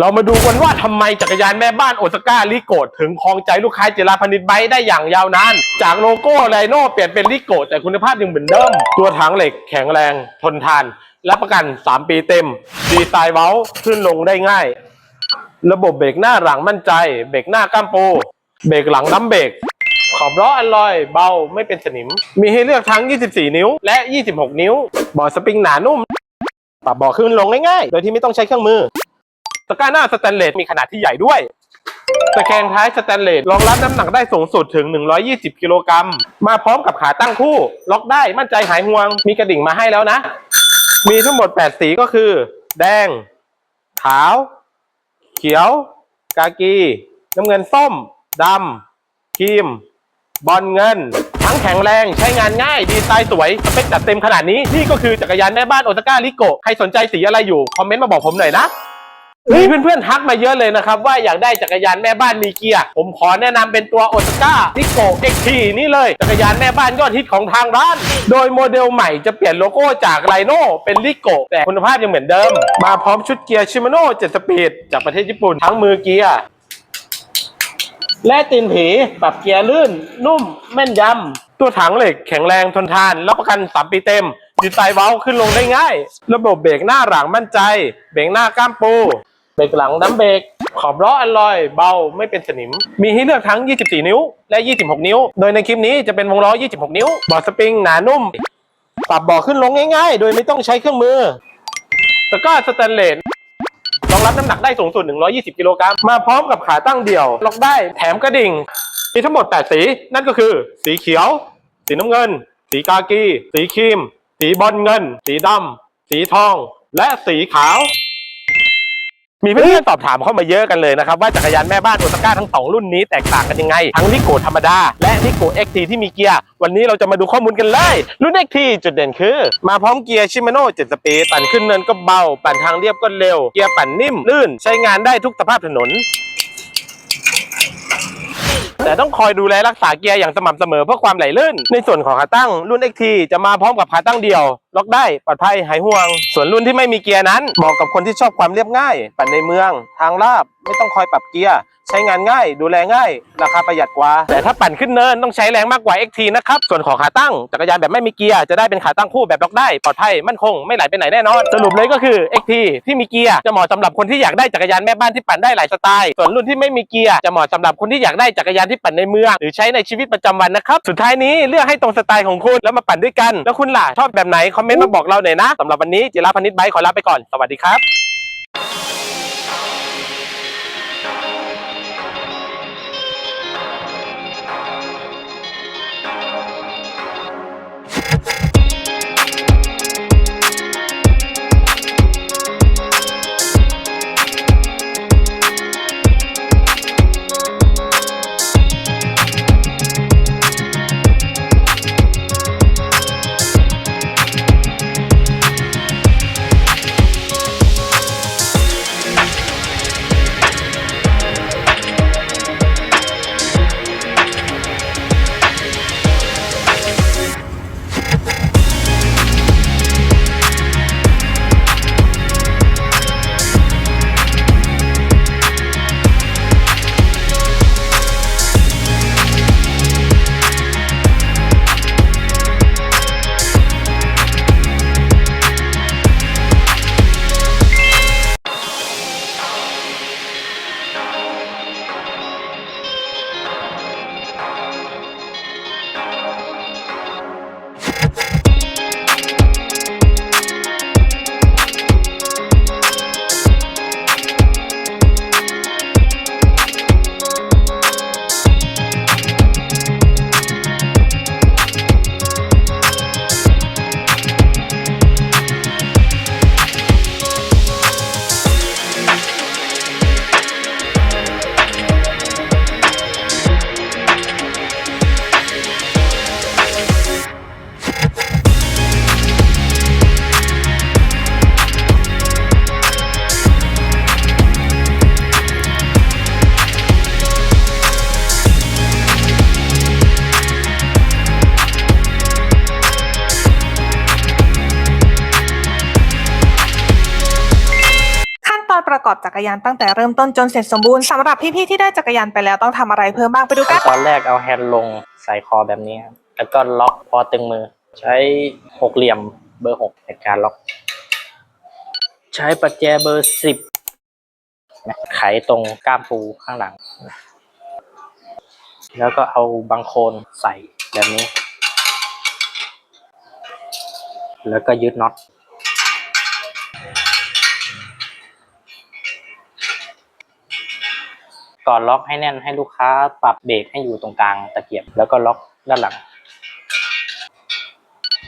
เรามาดูกันว่าทำไมจักรยานแม่บ้านโอซาก้าลิโกถึงครองใจลูกค้าเจราพนิชไบได้อย่างยาวนาน จากโลโก้ไรโน่เปลี่ยนเป็นลิโกแต่คุณภาพยังเหมือนเดิม ตัวถังเหล็กแข็งแรง ทนทาน รับประกัน 3 ปีเต็ม ดีไซน์เว้าขึ้นลงได้ง่าย ระบบเบรกหน้าหลังมั่นใจ เบรกหน้าก้ามปูเบรกหลังน้ำเบรกขอบล้ออัลลอยเบาไม่เป็นสนิม มีให้เลือกทั้ง 24 นิ้ว และ 26 นิ้วบาะสปริงหนานุ่มปรับเบาะขึ้นลงง่ายๆโดยที่ไม่ต้องใช้เครื่องมือ ตะกร้าหน้าสแตนเลสมีขนาดที่ใหญ่ด้วยตะแกรงท้ายสแตนเลสรองรับน้ำหนักได้สูงสุดถึง 120 กิโลกรัม มาพร้อมกับขาตั้งคู่ ล็อกได้มั่นใจหายห่วง มีกระดิ่งมาให้แล้วนะ มีทั้งหมด 8 สีก็คือ แดง ขาว เขียว กากี น้ำเงินส้ม ดำครีม บอลเงิน ทั้งแข็งแรง ใช้งานง่าย ดีไซน์สวย สเปคจัดเต็มขนาดนี้ นี่ก็คือจักรยานแม่บ้านโอซาก้าลิโก ใครสนใจสีอะไรอยู่ คอมเมนต์มาบอกผมหน่อยนะ มีเพื่อนๆทักมาเยอะเลยนะครับ ว่าอยากได้จักรยานแม่บ้านมีเกียร์ผมขอแนะนำเป็นตัวโอซาก้าลิโกเอ็กทีนี่เลย จักรยานแม่บ้านยอดฮิตของทางร้าน โดยโมเดลใหม่จะเปลี่ยนโลโก้จากไ i โนเป็นลิโกแต่คุณภาพยังเหมือนเดิม มาพร้อมชุดเกียร์ชิมาโน่7สปีดจากประเทศญี่ปุ่นทั้งมือเกียร์และตีนผีปรับเกียร์ลื่น นุ่มแม่นยำตัวถังเหล็กแข็งแรงทนทานรับประกัน 3 ปีเต็มดีไซน์เว้าขึ้นลงได้ง่าย ระบบเบรกหน้าหลังมั่นใจ เบรกหน้าก้ามปู เบรกหลังน้ำเบรกขอบล้ออัลลอยเบาไม่เป็นสนิม มีให้เลือกทั้ง 24 นิ้ว และ 26 นิ้ว โดยในคลิปนี้จะเป็นวงล้อ 26 นิ้วเบาะสปริงหนานุ่ม ปรับเบาะขึ้นลงง่ายๆ โดยไม่ต้องใช้เครื่องมือตะกร้าสแตนเลสรองรับน้ำหนักได้สูงสุด 120 กิโลกรัมมาพร้อมกับขาตั้งเดี่ยวล็อกได้แถมกระดิ่ง มีทั้งหมด 8 สี นั่นก็คือ สีเขียว สีน้ำเงิน สีกากี สีครีม สีบอลเงิน สีดำสีทอง และสีขาว มีเพื่อนๆสอบถามเข้ามาเยอะกันเลยนะครับว่าจักรยานแม่บ้านโอซาก้าทั้งสองรุ่นนี้แตกต่างกันยังไง ทั้งนิโกธรรมดา และนิโก XT ที่มีเกียร์วันนี้เราจะมาดูข้อมูลกันเลย รุ่น XT จุดเด่นคือ มาพร้อมเกียร์ชิมาโน่7สปีดปั่นขึ้นเนินก็เบา ปั่นทางเรียบก็เร็วเกียร์ปั่นนิ่มลื่น ใช้งานได้ทุกสภาพถนนแต่ต้องคอยดูแลรักษาเกียร์อย่างสม่ำเสมอเพื่อความไหลลื่น ในส่วนของขาตั้งรุ่น XT จะมาพร้อมกับขาตั้งเดียว ล็อกได้ปลอดภัยหายห่วง ส่วนรุ่นที่ไม่มีเกียร์นั้นเหมาะกับคนที่ชอบความเรียบง่าย ปั่นในเมือง ทางลาบไม่ต้องคอยปรับเกียร์ใช้งานง่าย ดูแลง่าย ราคาประหยัดกว่า แต่ถ้าปั่นขึ้นเนินต้องใช้แรงมากกว่า XT นะครับ ส่วนของขาตั้งจักรยานแบบไม่มีเกียร์จะได้เป็นขาตั้งคู่แบบล็อกได้ปลอดภัยมั่นคงไม่ไหลไปไหนแน่นอน สรุปเลยก็คือ XT ที่มีเกียร์จะเหมาะสำหรับคนที่อยากได้จักรยานแม่บ้านที่ปั่นได้หลายสไตล์ส่วนรุ่นที่ไม่มีเกียร์จะเหมาะสำหรับคนที่อยากได้จักรยานที่ปั่นในเมืองหรือใช้ในชีวิตประจำวันนะครับสุดท้ายนี้เลือกให้ตรงสไตล์ของคุณแล้วมาปั่นด้วยกัน แล้วคุณล่ะชอบแบบไหนคอมเมนต์มาบอกเราหน่อยนะสำหรับวันนี้จิราพนิชไบค์ขอลาไปก่อนสวัสดีครับ กอบจักรยานตั้งแต่เริ่มต้นจนเสร็จสมบูรณ์สำหรับพี่ๆที่ได้จักรยานไปแล้วต้องทำอะไรเพิ่มบ้างไปดูกัน ตอนแรกเอาแฮนด์ลงใส่คอแบบนี้ครับแล้วก็ล็อกพอตึงมือ ใช้หกเหลี่ยมเบอร์หกในการล็อก ใช้ประแจเบอร์สิบไขตรงก้ามปูข้างหลัง แล้วก็เอาบังโคนใส่แบบนี้ แล้วก็ยึดน็อต ก่อนล็อกให้แน่นให้ลูกค้าปรับเบรกให้อยู่ตรงกลางตะเกียบ แล้วก็ล็อกด้านหลัง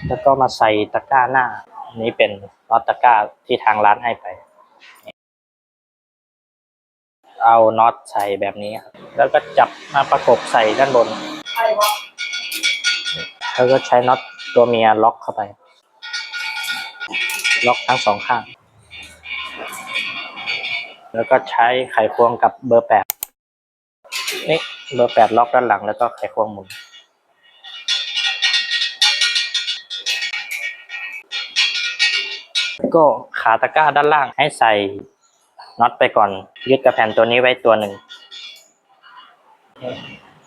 แล้วก็มาใส่ตะกร้าหน้าอันนี้เป็นน็อตตะกร้าที่ทางร้านให้ไป เอาน็อตใส่แบบนี้ครับแล้วก็จับมาประกบใส่ด้านบน แล้วก็ใช้น็อตตัวเมียล็อกเข้าไป ล็อกทั้งสองข้าง แล้วก็ใช้ไขควงกับเบอร์แปด นี่เบอร์แปดล็อกด้านหลังแล้วก็ไขควงหมุน ก็ขาตะกร้าด้านล่างให้ใส่น็อตไปก่อนยึดกับแผ่นตัวนี้ไว้ตัวหนึ่ง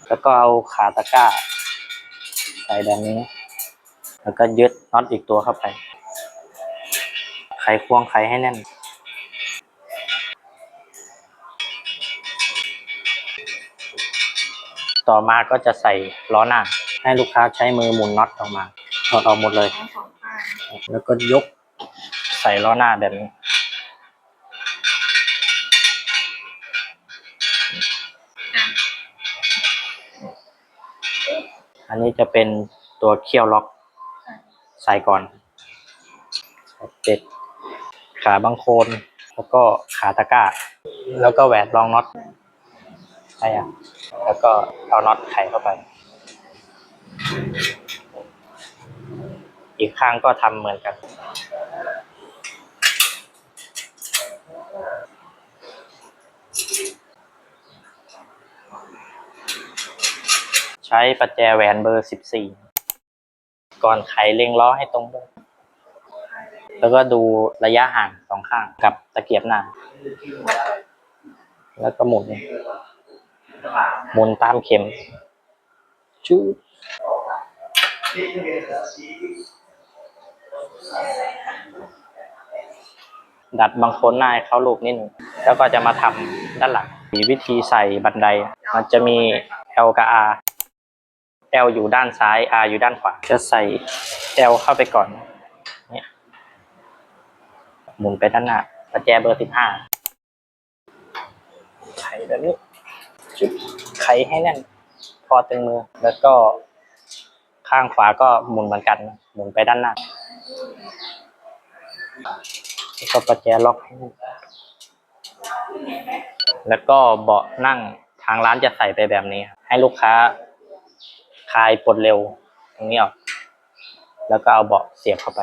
แล้วก็เอาขาตะกร้า ใส่แบบนี้ แล้วก็ยึดน็อตอีกตัวเข้าไป ไขควงไขให้แน่น ต่อมาก็จะใส่ล้อหน้า ให้ลูกค้าใช้มือหมุนน็อตออกมาถอดออกหมดเลยแล้วก็ยกใส่ล้อหน้าแบบนี้อันนี้จะเป็นตัวเคี่ยวล็อกใส่ก่อนเจ็ดขาบังโคลนแล้วก็ขาตะกร้า แล้วก็แหวนรองน็อตใช่อะ แล้วก็เอาน็อตไขเข้าไป อีกข้างก็ทำเหมือนกัน ใช้ประแจแหวนเบอร์สิบสี่ก่อนไขเล็งล้อให้ตรงด้วยแล้วก็ดูระยะห่างสองข้างกับตะเกียบหน้า แล้วก็หมุน หมุนตามเข็มชูดัดบางคนหน้าให้เขาลูกนิดหนึ่งแล้วก็จะมาทำด้านหลังมีวิธีใส่บันได มันจะมี L กับ R L อยู่ด้านซ้าย R อยู่ด้านขวา จะใส่ L เข้าไปก่อน เนี่ย หมุนไปด้านหน้าประแจเบอร์สิบห้า ไขแบบนี้ จุ๊บไขให้แน่น พอตึงมือ แล้วก็ข้างขวาก็หมุนเหมือนกัน หมุนไปด้านหน้าแล้วก็ประแจล็อกให้แน่นแล้วก็เบาะนั่งทางร้านจะใส่ไปแบบนี้ ให้ลูกค้าคลายปลดเร็วตรงนี้ออก แล้วก็เอาเบาะเสียบเข้าไป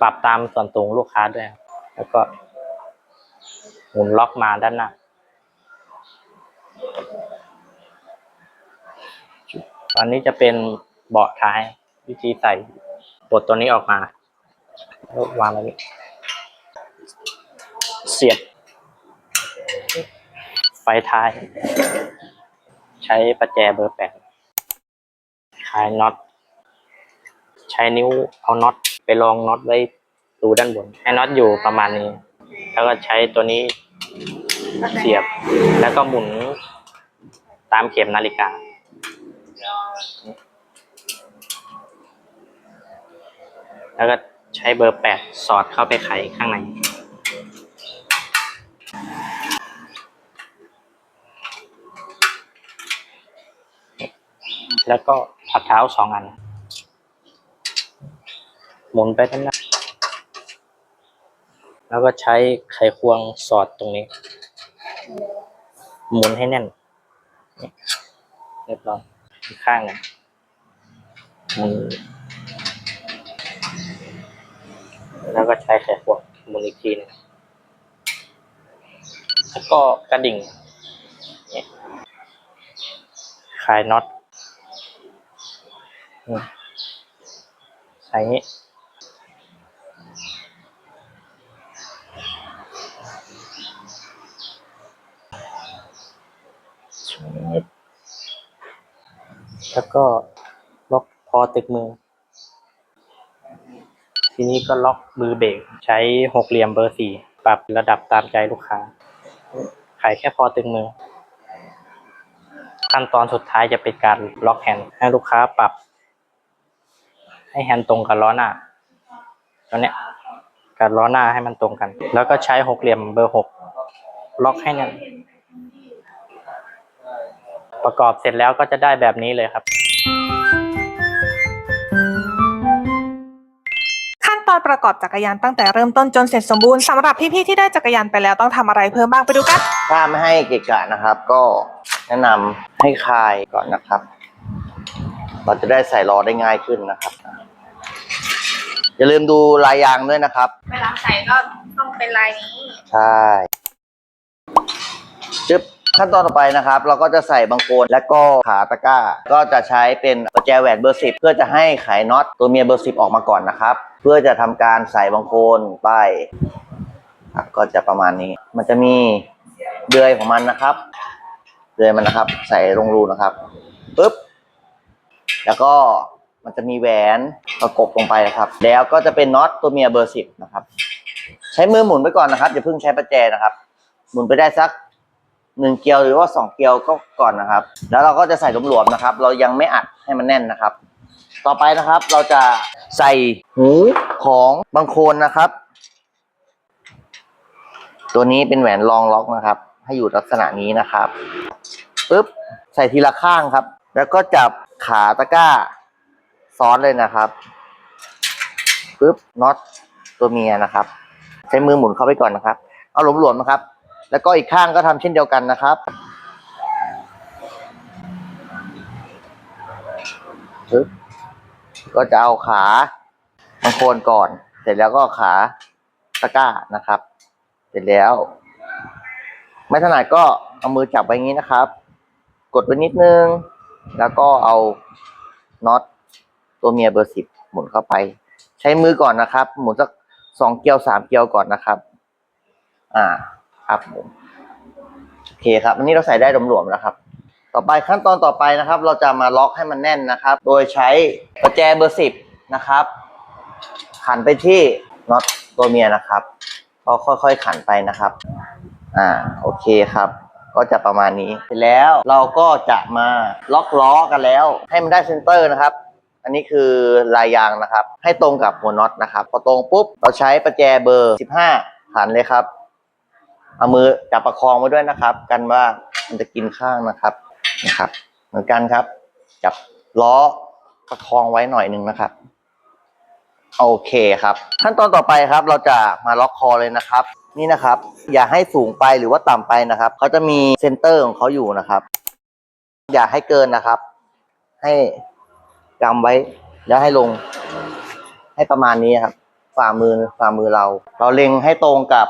ปรับตามส่วนสูงลูกค้าด้วย แล้วก็ หมุนล็อกมาด้านหน้าอันนี้จะเป็นเบาะท้ายวิธีใส่ปลดตัวนี้ออกมาแล้ววางไว้นี้เสียบ ไฟท้าย ใช้ประแจเบอร์แปดคลายน็อต ใช้นิ้วเอาน็อตไปรองน็อตไว้รูด้านบน ให้น็อตอยู่ประมาณนี้ แล้วก็ใช้ตัวนี้เสียบ แล้วก็หมุนตามเข็มนาฬิกา แล้วก็ใช้เบอร์แปดสอดเข้าไปไขข้างใน แล้วก็ผักเท้าสองอัน หมุนไปด้านหน้า แล้วก็ใช้ไขควงสอดตรงนี้ หมุนให้แน่นนี่เรียบร้อยข้างนึงหมุนแล้วก็ใช้ไขควงหมุนอีกทีหนึงแล้วก็กระดิ่งคลายน็อตใส่นี้ แล้วก็ล็อกพอตึกมือ ทีนี้ก็ล็อกมือเบรกใช้หกเหลี่ยมเบอร์สี่ปรับระดับตามใจลูกค้า ขายแค่พอตึงมือ ขั้นตอนสุดท้ายจะเป็นการล็อกแฮนด์ให้ลูกค้าปรับ ให้แฮนด์ตรงกับล้อหน้าตัวเนี้ยกับล้อหน้าให้มันตรงกัน แล้วก็ใช้หกเหลี่ยมเบอร์หกล็อกให้แน่น ประกอบเสร็จแล้วก็จะได้แบบนี้เลยครับขั้นตอนประกอบจักรยานตั้งแต่เริ่มต้นจนเสร็จสมบูรณ์สำหรับพี่ๆที่ได้จักรยานไปแล้วต้องทำอะไรเพิ่มบ้างไปดูกัน ถ้าไม่ให้เกะกะนะครับ ก็แนะนำให้คลายก่อนนะครับ เราจะได้ใส่ล้อได้ง่ายขึ้นนะครับอย่าลืมดูลายยางด้วยนะครับ เวลาใส่ก็ต้องเป็นลายนี้ ใช่ จึ๊บ ขั้นตอนต่อไปนะครับ เราก็จะใส่บังโคลนและก็ขาตะกร้า ก็จะใช้เป็นประแจแหวนเบอร์สิบเพื่อจะให้ไขน็อตตัวเมียเบอร์สิบออกมาก่อนนะครับ เพื่อจะทำการใส่บังโคลนไปครับก็จะประมาณนี้ มันจะมีเดือยของมันนะครับ เดือยมันนะครับ ใส่ลงรูนะครับปึ๊บแล้วก็มันจะมีแหวนประกบลงไปนะครับ แล้วก็จะเป็นน็อตตัวเมียเบอร์สิบนะครับ ใช้มือหมุนไปก่อนนะครับอย่าเพิ่งใช้ประแจนะครับ หมุนไปได้สัก หนึ่งเกลียวหรือว่าสองเกลียวก็ก่อนนะครับ แล้วเราก็จะใส่หลวมๆนะครับ เรายังไม่อัดให้มันแน่นนะครับ ต่อไปนะครับเราจะใส่หูของบางโคนนะครับ ตัวนี้เป็นแหวนรองล็อกนะครับ ให้อยู่ลักษณะนี้นะครับปึ๊บใส่ทีละข้างครับ แล้วก็จับขาตะกร้าซ้อนเลยนะครับปึ๊บน็อตตัวเมียนะครับ ใช้มือหมุนเข้าไปก่อนนะครับ เอาหลวมๆนะครับ แล้วก็อีกข้างก็ทำเช่นเดียวกันนะครับก็จะเอาขาบางโคนก่อน เสร็จแล้วก็ขาตะกร้านะครับ เสร็จแล้ว ไม่ถนัดก็เอามือจับไว้งี้นะครับ กดไว้นิดนึง แล้วก็เอาน็อตตัวเมียเบอร์สิบหมุนเข้าไป ใช้มือก่อนนะครับ หมุนสักสองเกลียวสามเกลียวก่อนนะครับ อ่า ครับผมโอเคครับอันนี้เราใส่ได้หลวมๆแล้วครับ ต่อไปขั้นตอนต่อไปนะครับ เราจะมาล็อกให้มันแน่นนะครับ โดยใช้ประแจเบอร์สิบนะครับขันไปที่น็อตตัวเมียนะครับก็ค่อยๆขันไปนะครับ อ่าโอเคครับ ก็จะประมาณนี้เสร็จแล้วเราก็จะมาล็อกล้อกันแล้ว ให้มันได้เซนเตอร์นะครับ อันนี้คือลายยางนะครับ ให้ตรงกับหัวน็อตนะครับ พอตรงปุ๊บเราใช้ประแจเบอร์ 15 ขันเลยครับ เอามือจับประคองไว้ด้วยนะครับ กันว่ามันจะกินข้างนะครับนะครับ เหมือนกันครับ จับล้อประคองไว้หน่อยหนึ่งนะครับโอเคครับ ขั้นตอนต่อไปครับ เราจะมาล็อกคอเลยนะครับ นี่นะครับ อย่าให้สูงไปหรือว่าต่ำไปนะครับเขาจะมีเซนเตอร์ของเขาอยู่นะครับ อย่าให้เกินนะครับ ให้กำไว้ แล้วให้ลง ให้ประมาณนี้ครับ ฝ่ามือฝ่ามือเรา เราเล็งให้ตรงกับ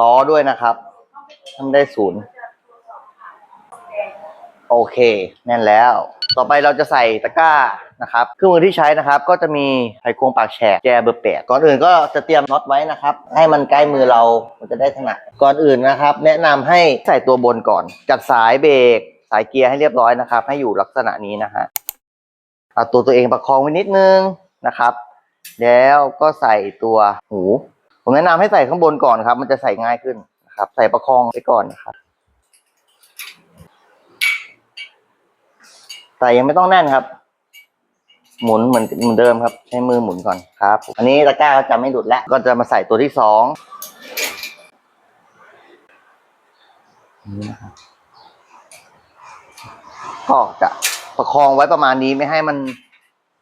ล้อด้วยนะครับทำได้ศูนย์โอเค แน่นแล้ว ต่อไปเราจะใส่ตะกร้านะครับเครื่องมือที่ใช้นะครับ ก็จะมีไขควงปากแฉกแจเบอร์แปดก่อนอื่นก็จะเตรียมน็อตไว้นะครับ ให้มันใกล้มือเรา มันจะได้ถนัดก่อนอื่นนะครับ แนะนำให้ใส่ตัวบนก่อน จัดสายเบรกสายเกียร์ให้เรียบร้อยนะครับ ให้อยู่ลักษณะนี้นะฮะเอาตัวตัวเองประคองไว้นิดนึงนะครับ แล้วก็ใส่ตัวหู ผมแนะนำให้ใส่ข้างบนก่อนครับ มันจะใส่ง่ายขึ้นนะครับ ใส่ประคองไว้ก่อนนะครับแต่ยังไม่ต้องแน่นครับ หมุนเหมือนเหมือนเดิมครับ ใช้มือหมุนก่อนครับ อันนี้ตะกร้าก็จะไม่หลุดแล้ว ก็จะมาใส่ตัวที่สองนี่นะครับก็จะประคองไว้ประมาณนี้ไม่ให้มัน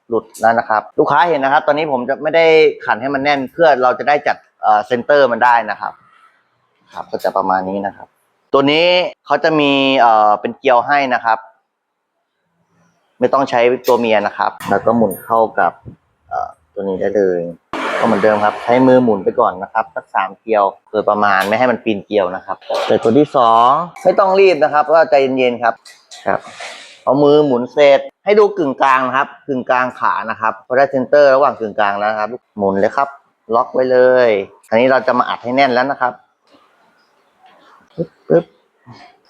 หลุดแล้วนะครับ ลูกค้าเห็นนะครับ ตอนนี้ผมจะไม่ได้ขันให้มันแน่นเพื่อเราจะได้จัด เซนเตอร์มันได้นะครับ ครับ ก็จะประมาณนี้นะครับ ตัวนี้เขาจะมีเอ่อเป็นเกลียวให้นะครับ ไม่ต้องใช้ตัวเมียนะครับ แล้วก็หมุนเข้ากับเอ่อตัวนี้ได้เลยก็เหมือนเดิมครับ ใช้มือหมุนไปก่อนนะครับสักสามเกลียวโดยประมาณไม่ให้มันปีนเกลียวนะครับแต่ตัวที่สองไม่ต้องรีบนะครับ ก็ใจเย็นๆครับครับเอามือหมุนเสร็จให้ดูกึ่งกลางนะครับ กึ่งกลางขานะครับพอได้เซนเตอร์ระหว่างกึ่งกลางแล้วนะครับหมุนเลยครับ ล็อกไว้เลยคราวนี้เราจะมาอัดให้แน่นแล้วนะครับปึ๊บปึ๊บ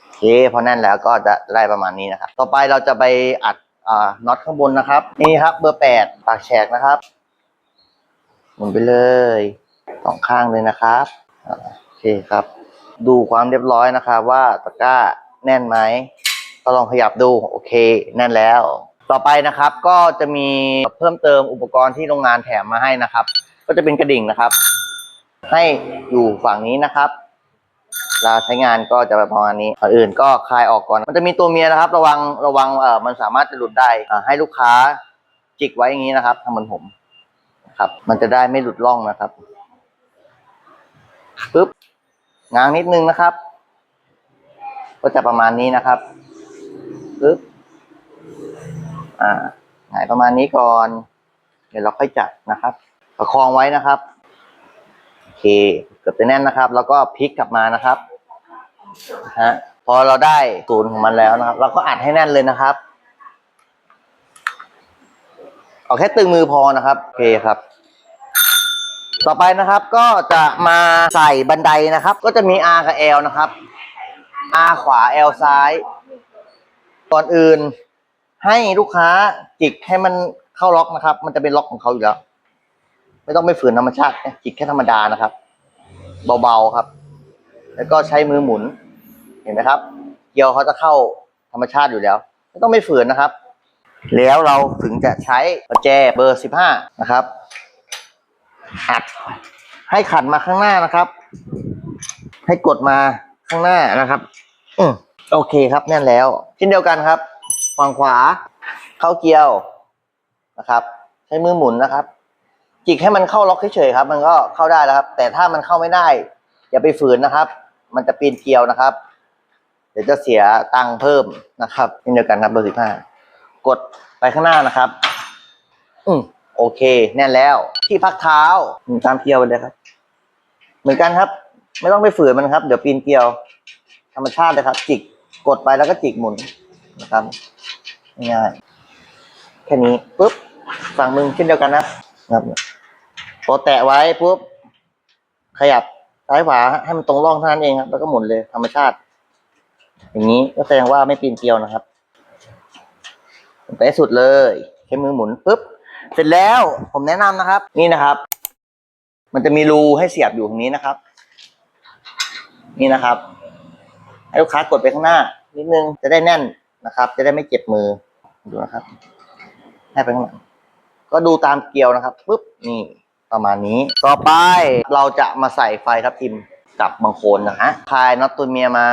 โอเคพอแน่นแล้วก็จะได้ประมาณนี้นะครับ ต่อไปเราจะไปอัดอ่าน็อตข้างบนนะครับ นี่ครับ เบอร์แปดปากแฉกนะครับหมุนไปเลยสองข้างเลยนะครับโอเคครับ ดูความเรียบร้อยนะครับว่าตะกร้าแน่นไหมก็ลองขยับดูโอเค แน่นแล้ว ต่อไปนะครับก็จะมีเพิ่มเติมอุปกรณ์ที่โรงงานแถมมาให้นะครับ ก็จะเป็นกระดิ่งนะครับ ให้อยู่ฝั่งนี้นะครับเวลาใช้งานก็จะประมาณนี้อื่นก็คลายออกก่อน มันจะมีตัวเมียนะครับ ระวังระวังเออมันสามารถจะหลุดได้ให้ลูกค้าจิกไว้อย่างนี้นะครับทำเหมือนผมนะครับ มันจะได้ไม่หลุดร่องนะครับปึ๊บง้างนิดนึงนะครับ ก็จะประมาณนี้นะครับปึ๊บอ่าหายประมาณนี้ก่อน เดี๋ยวเราค่อยจัดนะครับ ประคองไว้นะครับโอเคเกือบจะแน่นนะครับ แล้วก็พลิกกลับมานะครับฮะพอเราได้ศูนย์ของมันแล้วนะครับ เราก็อัดให้แน่นเลยนะครับเอาแค่ตึงมือพอนะครับโอเคครับ ต่อไปนะครับก็จะมาใส่บันไดนะครับ ก็จะมี R กับ L นะครับ R ขวา L ซ้ายก่อนอื่นให้ลูกค้าจิกให้มันเข้าล็อกนะครับ มันจะเป็นล็อกของเขาอยู่แล้ว ไม่ต้องไปฝืนธรรมชาติจิกแค่ธรรมดานะครับ เบาๆครับ แล้วก็ใช้มือหมุน เห็นไหมครับ เกียวเขาจะเข้าธรรมชาติอยู่แล้ว ไม่ต้องไปฝืนนะครับ แล้วเราถึงจะใช้ประแจเบอร์สิบห้านะครับอัดให้ขันมาข้างหน้านะครับ ให้กดมาข้างหน้านะครับอืโอเคครับแน่นแล้วเช่นเดียวกันครับฝั่งขวาเข้าเกียวนะครับ ใช้มือหมุนนะครับ จิกให้มันเข้าล็อกเฉยๆครับ มันก็เข้าได้แล้วครับ แต่ถ้ามันเข้าไม่ได้ อย่าไปฝืนนะครับ มันจะปีนเกลียวนะครับ เดี๋ยวจะเสียตังค์เพิ่มนะครับเช่นเดียวกันครับเบอร์สิบห้ากดไปข้างหน้านะครับ อืมโอเค แน่นแล้ว ที่พักเท้าตามเกลียวไปเลยครับ เหมือนกันครับ ไม่ต้องไปฝืนมันครับ เดี๋ยวปีนเกลียว ธรรมชาติเลยครับ จิกกดไปแล้วก็จิกหมุนนะครับง่ายๆแค่นี้ปุ๊บฝั่งมึงเช่นเดียวกันนะครับ อแตะไว้ปุ๊บขยับซ้ายขวาให้มันตรงร่องเท่านั้นเองครับ แล้วก็หมุนเลยธรรมชาติ อย่างนี้ก็แสดงว่าไม่ปีนเกลียวนะครับไปสุดเลยใช้มือหมุนปุ๊บเสร็จแล้วผมแนะนำนะครับ นี่นะครับ มันจะมีรูให้เสียบอยู่ตรงนี้นะครับ นี่นะครับ ให้ลูกค้ากดไปข้างหน้า นิดนึงจะได้แน่นนะครับ จะได้ไม่เจ็บมือดูนะครับให้ไปข้างหลังก็ดูตามเกลียวนะครับปุ๊บนี่ ประมาณนี้ ต่อไปเราจะมาใส่ไฟทับทิมกับบางโคนนะฮะคลายน็อตตัวเมียมา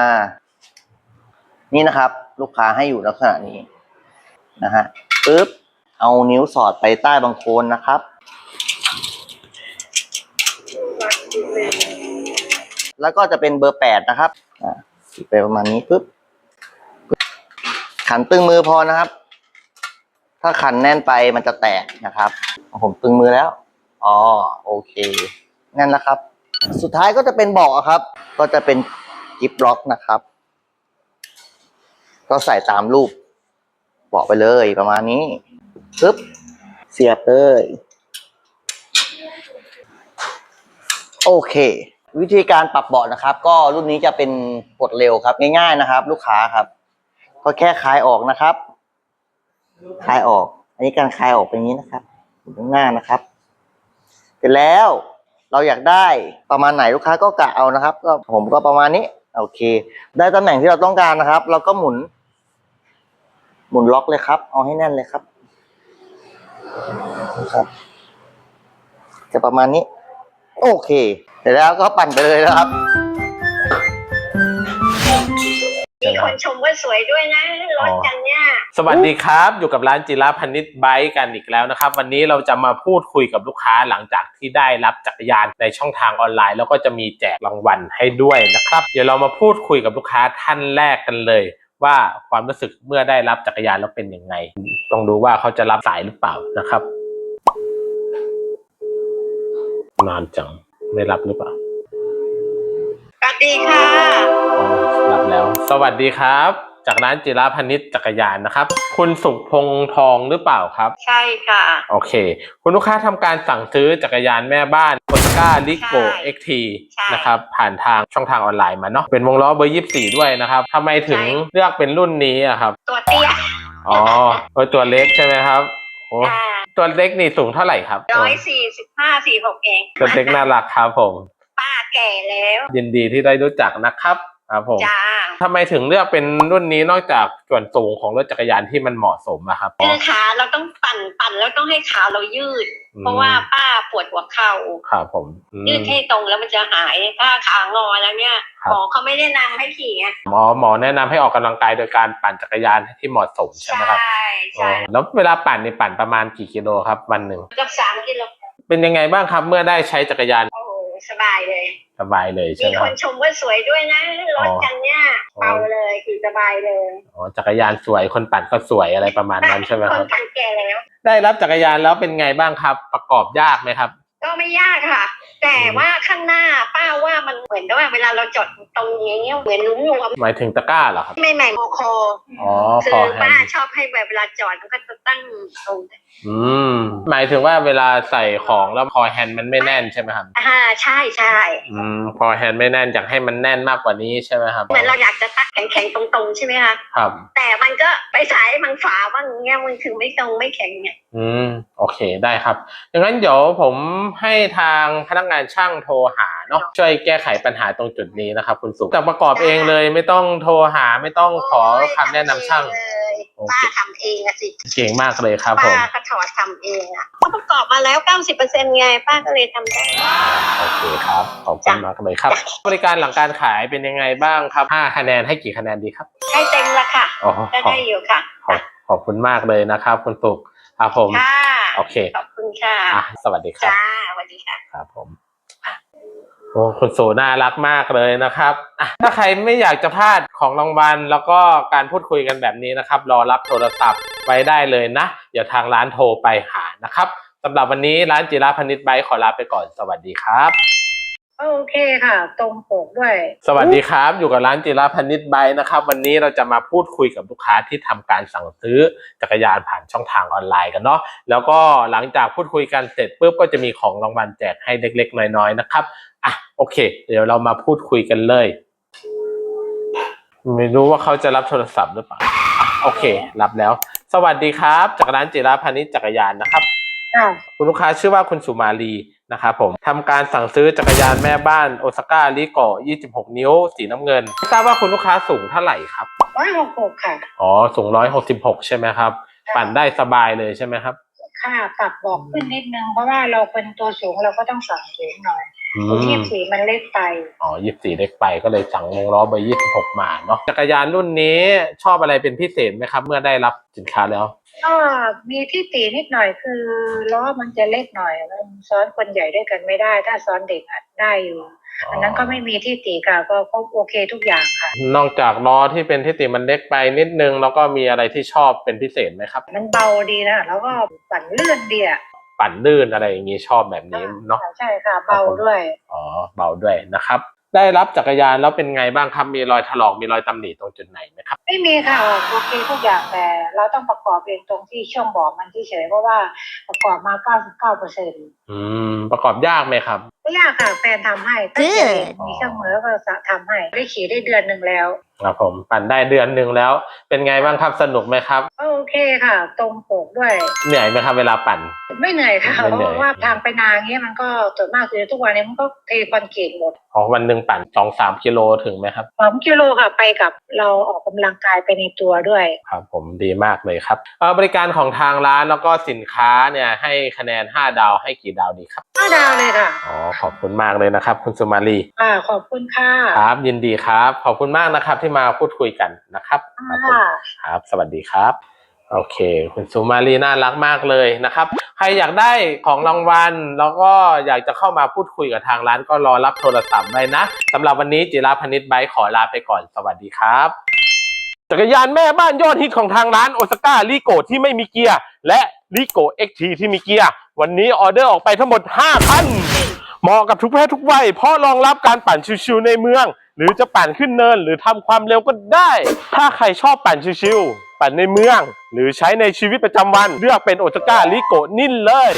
นี่นะครับ ลูกค้าให้อยู่ลักษณะนี้นะฮะปุ๊บเอานิ้วสอดไปใต้บางโคนนะครับ แล้วก็จะเป็นเบอร์แปดนะครับอ่าไปประมาณนี้ปุ๊บขันตึงมือพอนะครับ ถ้าขันแน่นไปมันจะแตกนะครับ ผมตึงมือแล้ว อ๋อโอเคแน่นแหล้วครับ สุดท้ายก็จะเป็นเบาะครับ ก็จะเป็นกิฟล็อกนะครับ ก็ใส่ตามรูปเบาะไปเลยประมาณนี้ปึ๊บเสียบเลยโอเค วิธีการปรับเบาะนะครับ ก็รุ่นนี้จะเป็นกดเร็วครับ ง่ายๆนะครับ ลูกค้าครับก็แค่คลายออกนะครับคลายออก อันนี้การคลายออกเป็นนี้นะครับอยู่ข้างหน้านะครับ เสร็จแล้ว เราอยากได้ประมาณไหนลูกค้าก็กะเอานะครับ ก็ผมก็ประมาณนี้โอเค ได้ตำแหน่งที่เราต้องการนะครับ เราก็หมุน หมุนล็อกเลยครับ เอาให้แน่นเลยครับครับ จะประมาณนี้ โอเค เสร็จแล้วก็ปั่นไปเลยนะครับ มีคนชมว่าสวยด้วยนะรถกันเนี่ยสวัสดีครับ อยู่กับร้านจิราพนิชไบค์กันอีกแล้วนะครับ วันนี้เราจะมาพูดคุยกับลูกค้าหลังจากที่ได้รับจักรยานในช่องทางออนไลน์ แล้วก็จะมีแจกรางวัลให้ด้วยนะครับ เดี๋ยวเรามาพูดคุยกับลูกค้าท่านแรกกันเลย ว่าความรู้สึกเมื่อได้รับจักรยานแล้วเป็นยังไง ต้องดูว่าเขาจะรับสายหรือเปล่านะครับนานจังไม่รับหรือเปล่าสวัส ดีค่ะอ๋อรับแล้ว สวัสดีครับ จากร้านจิราพนิชจักรยานนะครับ คุณสุพงษ์ทองหรือเปล่าครับ ใช่ค่ะ โอเค คุณลูกค้าทำการสั่งซื้อจักรยานแม่บ้านโอซาก้าลิโกใช่เอ็กทีใช่นะครับ ผ่านทางช่องทางออนไลน์มาเนาะเป็นวงล้อเบอร์ยี่สี่ด้วยนะครับทำไมถึงใช่เลือกเป็นรุ่นนี้อะครับ ตัวเตี้ยอ๋อเออตัวเล็กใช่ไหมครับโอ้ค่ะตัวเล็กนี่สูงเท่าไหร่ครับร้อยสี่สิบห้าสี่หกเองตัวเล็กน่ารักครับผมป้า แก่แล้วยินดีที่ได้รู้จักนะครับครับผมจ้าทำไมถึงเลือกเป็นรุ่นนี้นอกจากส่วนสูงของรถจักรยานที่มันเหมาะสมอะครับคือขาเราต้องปั่นปั่นแล้วต้องให้ขาเรายืด เพราะว่าป้าปวดหัวเข่าครับผมอืมยืดให้ตรงแล้วมันจะหายถ้าขางอแล้วเนี่ยครับหมอเขาไม่ได้นำให้ขี่ไงหมอหมอแนะนำให้ออกกำลังกายโดยการปั่นจักรยานที่เหมาะสมใช่ไหมครับใช่อ๋อแล้วเวลาปั่นนี่ปั่นประมาณกี่กิโลครับวันหนึ่งเกับสามกิโลเป็นยังไงบ้างครับเมื่อได้ใช้จักรยานโอ้โห สบายเลยสบายเลยใช่มีไหมคครันบชมว่าสวยด้วยนะรถกันเนี่ยอ๋อเบาเลยขี่สบายเลยอ๋อจักรยานสวยคนปั่นก็สวยอะไรประมาณนั้นใช่ไหมคครันบปั่นแก่แล้วได้รับจักรยานแล้วเป็นไงบ้างครับ ประกอบยากไหมครับ ก็ไม่ยากค่ะ แต่ว่าข้างหน้าป้าว่ามันเหมือนกับว่าเวลาเราจอดตรงอย่างเงี้ยเหมือนหลุมรวมหมายถึงตะกร้าเหรอครับไม่ใหม่โมโคอ๋อคืคออแฮป้านชอบให้แบบเวลาจอดมันก็จะตั้งตรงอืมหมายถึงว่าเวลาใส่ของแล้วคอแฮนด์มันไม่แน่นใช่ไหมครับอ่าใช่ใช่อืมคอแฮนด์ไม่แน่นอยากให้มันแน่นมากกว่านี้ใช่ไหมครับเหมือนเราอยากจะตั้งแข็งๆตรงๆใช่ไหมคะครับ แต่มันก็ไปสายมันฝาบ้างเงี้ยมันถึงไม่ตรงไม่แข็งเนี่ย อืม โอเคได้ครับดังนั้นเดี๋ยวผมให้ทางพนักงานช่างโทรหาเนาะช่วยแก้ไขปัญหาตรงจุดนี้นะครับ คุณสุแต่ประกอบเองเลยไม่ต้องโทรหาไม่ต้องขอคำแนะนำช่างเลยโอเค ป้าทำเองอะสิเก่งมากเลยครับผมป้าก็ถอดทำเองอะเขาประกอบมาแล้วเก้าสิบเปอร์เซ็นต์ไงป้าก็เลยทำได้ โอเคครับขอบคุณมากเลยครับ บริการหลังการขายเป็นยังไงบ้างครับ5คะแนนให้กี่คะแนนดีครับให้เต็มละค่ะ อ๋อก็ขอบได้อยู่ค่ะ ขอบขอบคุณมากเลยนะครับ คุณสุกครับผม ค่ะ โอเค ขอบคุณค่ะอะสวัสดีครับจ้าสวัสดีค่ะ ครับผมโอ้คุณโสน่ารักมากเลยนะครับอะถ้าใครไม่อยากจะพลาดของรางวัล แล้วก็การพูดคุยกันแบบนี้นะครับ รอรับโทรศัพท์ไว้ได้เลยนะ เดี๋ยวทางร้านโทรไปหานะครับสำหรับวันนี้ร้านจิราพนิชไบค์ขอลาไปก่อนสวัสดีครับ โอเคค่ะ ตรงปกด้วย สวัสดีครับ อยู่กับร้านจิราพนิชไบนะครับ วันนี้เราจะมาพูดคุยกับลูกค้าที่ทำการสั่งซื้อจักรยานผ่านช่องทางออนไลน์กันเนาะแล้วก็หลังจากพูดคุยกันเสร็จปุ๊บก็จะมีของรางวัลแจกให้เล็กๆ น้อยๆนะครับอะโอเค เดี๋ยวเรามาพูดคุยกันเลย ไม่รู้ว่าเขาจะรับโทรศัพท์หรือเปล่าโอเค รับแล้ว สวัสดีครับ จากร้านจิราพนิชจักรยานนะครับ ค่ะคุณลูกค้าชื่อว่าคุณสุมาลีนะครับผมทำการสั่งซื้อจักรยานแม่บ้านโอซาก้าลิโก26 นิ้ว สีน้ำเงินไม่ทราบว่าคุณลูกค้าสูงเท่าไหร่ครับร้อยหกหกค่ะ อ๋อ สูง166ใช่ไหมครับ ปั่นได้สบายเลยใช่ไหมครับ ค่ะ ปรับบอกขึ้นนิดนึง เพราะว่าเราเป็นตัวสูงเราก็ต้องสั่งสูงหน่อยอืที่มสีมันเล็กไป อ๋อ24เล็กไปก็เลยสั่งวงล้อเบอร์26มาเนาะ จักรยานรุ่นนี้ชอบอะไรเป็นพิเศษไหมครับ เมื่อได้รับสินค้าแล้ว ก็มีที่ตีนิดหน่อยคือล้อมันจะเล็กหน่อยมันซ้อนคนใหญ่ด้วยกันไม่ได้ ถ้าซ้อนเด็กอัดได้อยู่ อันนั้นก็ไม่มีที่ตีค่ะก็ก็โอเคทุกอย่างค่ะ นอกจากล้อที่เป็นที่ติมันเล็กไปนิดนึง แล้วก็มีอะไรที่ชอบเป็นพิเศษไหมครับ มันเบาดีนะแล้วก็ปั่นเลื่อนดีอะปั่นลื่นอะไรอย่างนี้ชอบแบบนี้เนาะใช่ค่ะเบาด้วยอ๋อเบาด้วยนะครับ ได้รับจักรยานแล้วเป็นไงบ้างครับ มีรอยถลอกมีรอยตำหนิตรงจุดไหนไหมครับ ไม่มีค่ะโอเคทุกอย่างแต่เราต้องประกอบเองตรงที่ช่วงบอกมันเฉยๆเพราะว่าประกอบมา 99เปอร์เซ็นต์อืม ประกอบยากไหมครับ ไม่ยากค่ะแฟนทำให้ก็เฉยมีเครื่องมือแล้วก็ทำให้ได้ขี่ได้เดือนหนึ่งแล้ว ครับผมปั่นได้เดือนหนึ่งแล้ว เป็นไงบ้างครับสนุกไหมครับ โอเคค่ะ ตรงปกด้วย เหนื่อยไหมครับเวลาปั่น ไม่เหนื่อยค่ะไม่เพเหนื่อย ราะว่าทางไปนาเงี้ยมันก็ส่วนมากคือทุกวันนี้มันก็เทคอนกรีตหมดของวันหนึ่งปั่นสองสามกิโลถึงไหมครับ สองกิโลค่ะไปกับเราออกกำลังกายไปในตัวด้วย ครับผมดีมากเลยครับเอ่อบริการของทางร้านแล้วก็สินค้าเนี่ยให้คะแนน 5 ดาวให้กี่ดาวดีครับ ห้าดาวเลยค่ะอ๋อขอบคุณมากเลยนะครับ คุณสุมาลีอ่าขอบคุณค่ะ ครับยินดีครับ ขอบคุณมากนะครับที่มาพูดคุยกันนะครับครับผมค่ะครับ สวัสดีครับ โอเค คุณสุมาลีน่ารักมากเลยนะครับ ใครอยากได้ของรางวัล แล้วก็อยากจะเข้ามาพูดคุยกับทางร้านก็รอรับโทรศัพท์ได้นะสำหรับวันนี้จิราพนิชไบค์ขอลาไปก่อนสวัสดีครับจักรยานแม่บ้านยอดฮิตของทางร้านโอซาก้าลิโกที่ไม่มีเกียร์ และลิโกเอ็กทีที่มีเกียร์ วันนี้ออเดอร์ออกไปทั้งหมด5คันเหมาะกับทุกเพศทุกวัยเพราะรองรับการปั่นชิวๆในเมือง หรือจะปั่นขึ้นเนินหรือทำความเร็วก็ได้ ถ้าใครชอบปั่นชิวๆปั่นในเมือง หรือใช้ในชีวิตประจำวัน เลือกเป็นโอซาก้าลิโกนิ่นเลย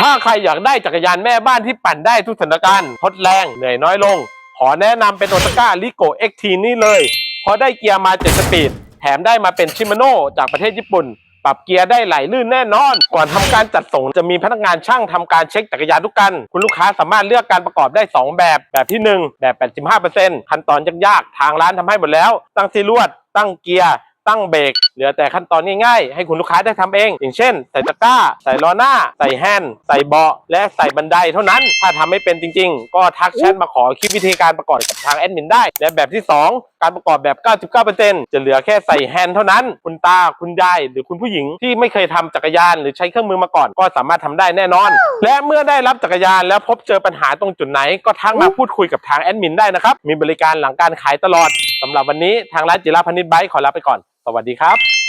ถ้าใครอยากได้จักรยานแม่บ้านที่ปั่นได้ทุกสถานการณ์ทดแรงเหนื่อยน้อยลง ขอแนะนำเป็นโอซาก้าลิโกเอ็กทีนี่เลย เพราะได้เกียร์มา7สปีด แถมได้มาเป็นชิมาโน่จากประเทศญี่ปุ่น ปรับเกียร์ได้ไหลลื่นแน่นอน ก่อนทำการจัดส่งจะมีพนักงานช่างทำการเช็คจักรยานทุกคัน คุณลูกค้าสามารถเลือกการประกอบได้ 2 แบบ แบบที่ 1 แบบ 85%ขั้นตอนยากๆทางร้านทำให้หมดแล้ว ตั้งซีลวด ตั้งเกียร์ ตั้งเบรกเหลือแต่ขั้นตอนง่ายๆ ให้คุณลูกค้าได้ทำเอง อย่างเช่น ใส่ตะกร้า ใส่ล้อหน้า ใส่แฮนด์ใส่เบาะและใส่บันไดเท่านั้น ถ้าทำไม่เป็นจริงๆ ก็ทักแชทมาขอคลิปวิธีการประกอบกับทางแอดมินได้ และแบบที่ 2 การประกอบแบบ 99%จะเหลือแค่ใส่แฮนด์เท่านั้น คุณตาคุณยายหรือคุณผู้หญิงที่ไม่เคยทำจักรยาน หรือใช้เครื่องมือมาก่อน ก็สามารถทำได้แน่นอน และเมื่อได้รับจักรยานแล้วพบเจอปัญหาตรงจุดไหน ก็ทักมาพูดคุยกับทางแอดมินได้นะครับมีบริการหลังการขายตลอดสำหรับวันนี้ทางร้านจิราพนิชไบค์ขอลาไปก่อน สวัสดีครับ